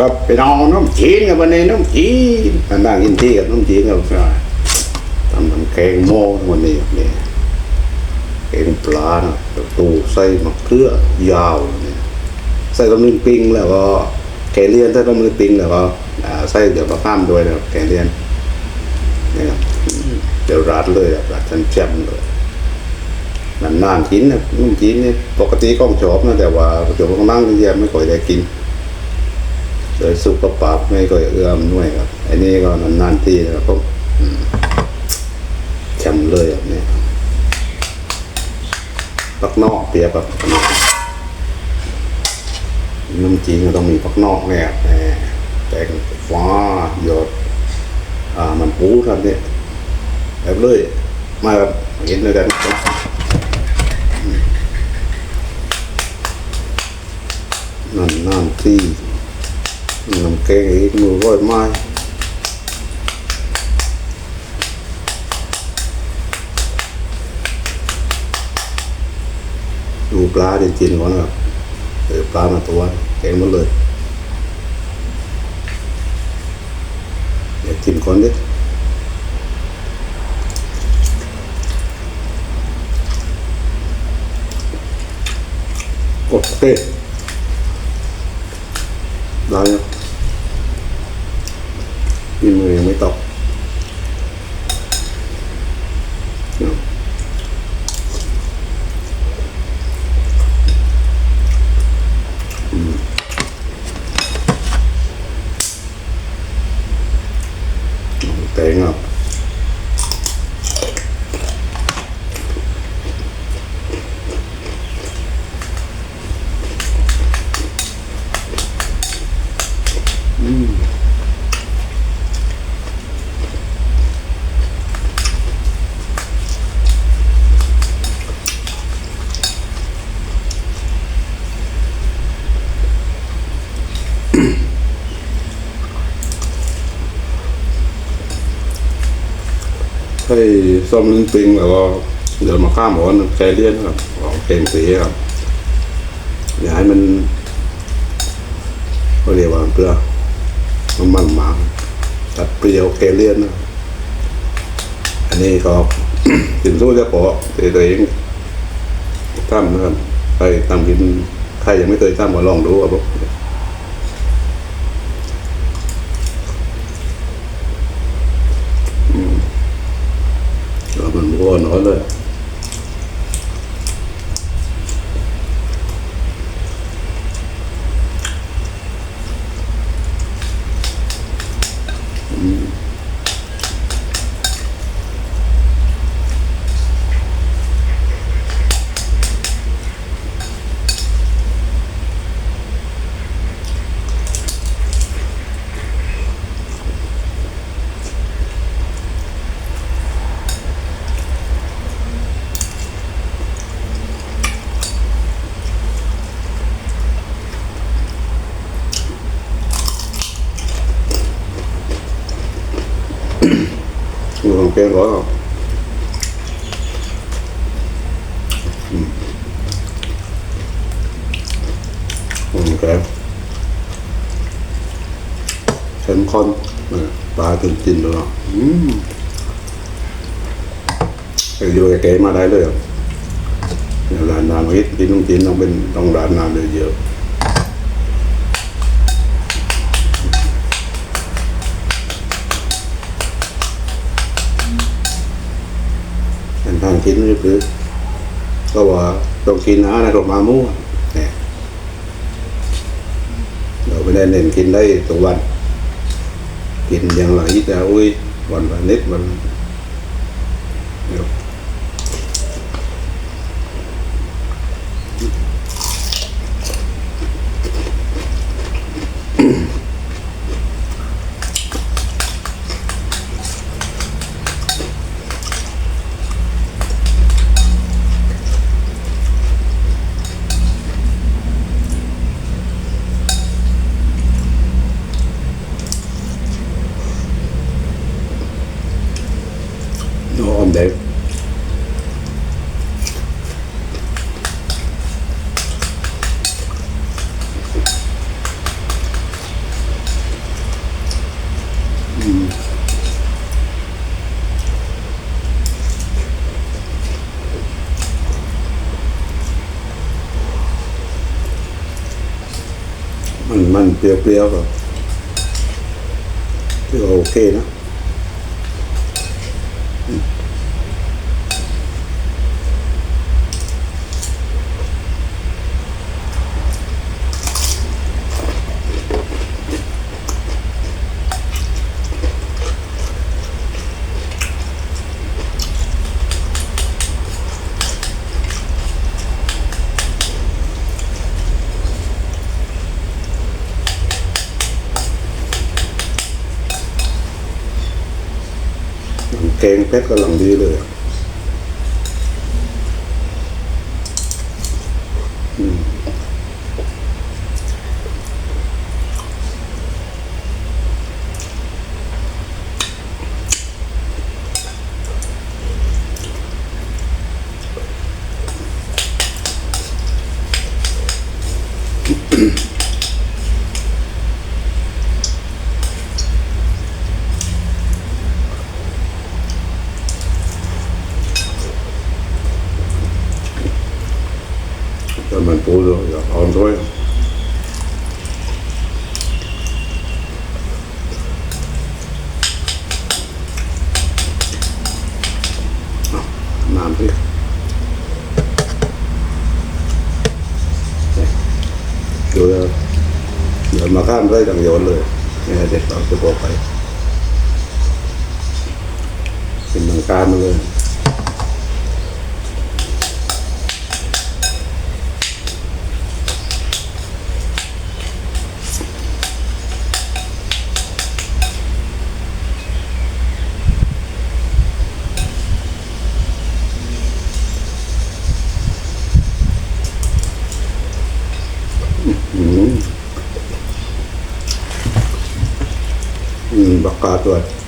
ก็ไปนอนน้ำจีนกับวันนี้น้ำจีนนั่งกินที่กับน้ำจีนกับทำน้ำแกงโม่วันนี้เนี่ยแกงปลาเนาะตูใส่มะเขือยาวเนี่ยใส่ตำลึงปิ้งแล้วก็แกงเลียนใส่ตำลึงปิ้งแล้วก็ใส่เดี๋ยวมะข้ามด้วยนะแกงเลียนเนี่ยเดี๋ยวรัดเลยรัดชั้นแจ่มเลยนานๆกินนะนุ่มจีนเนี่ยปกติก็ชอบนะแต่ว่าปัจจุบันก็มั่งที่ไม่ค่อยได้กิน เลยสุขภาพไม่ค่อยเอื้อมหน่วยครับ อันนี้ก็นานๆที่นะครับผมอืมแชมเลยแบบนี้ปักนอกเปียบแบบนุ่มจีนก็ต้องมีปักนอกเนี่ยแหมแตงฟ้าหยดอ่ามันปูครับเนี่ยแบบเลยมาแบบเห็นเลยกันนั่นน้ำที่ น้ำแกงอีกมือร้อยไม้ดูปลาดิจินก่อนครับเออปลามาตัวแกงมันเลยเดี๋ยวกินก่อนดิโอเคได้แล้ว มีมือยัง ให้ส้มลิ้นปิงแล้วก็เดี๋ยวมาข้ามหัวมันแคเลียนครับของเค็มสีครับอย่าให้มันเขาเรียกว่าเพื่อมันมันหมาตัดเปรี้ยวแคเลียนนะอันนี้ก็กินสู้จะพอแต่ตัวเองทำนะครับใครทำกินใครยังไม่เคยทำก็ลองดูครับ ผมแล้วมันวัวน้อยเลยอองแกอืมของแกเข้มข้นปลาถึงจินแล้วอืมไปอยู่แกงมาได้เลยเนี่ยร้านนานวิทย์กินต้องกินต้องเป็นต้องร้านนานเยอะๆเป็นท ก็ว่าต้องกินนะในโรงมามู่เนี่ยเราไม่ได้เน้นกินได้ทุกวัน กินอย่างไรแต่อุ้ยวันละนิดวันเดี๋ยว มันเปรี้ยวๆก็ที่ว่าโอเคนะ แกงเพชรกำลังดีเลยอะอืม แต่มันปูเลยอยากเอาด้วยเอาน้ำพี่เดี๋ยวเดี๋ยวมาข้ามไร่ดังโยนเลยเนี่ยเด็กเรา จะบอกไปเป็นทางการมาเลย อืม อืม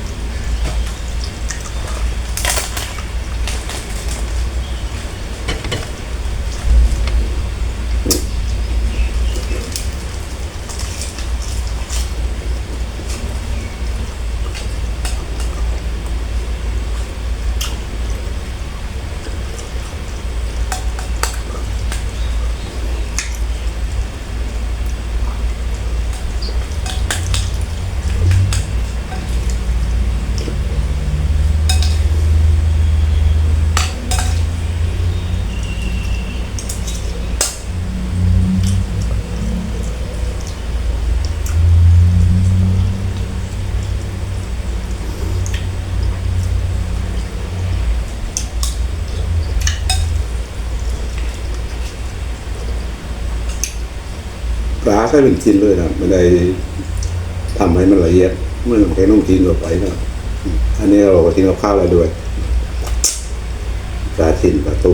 ให้เป็นชิ้นเลยนะไม่ได้ทำให้มันละเอียดเมื่อแค่ต้องกินกับไปนะอันนี้เราก็ทิ้งกับข้าวแล้วด้วยปลาชิ้นปลาตุ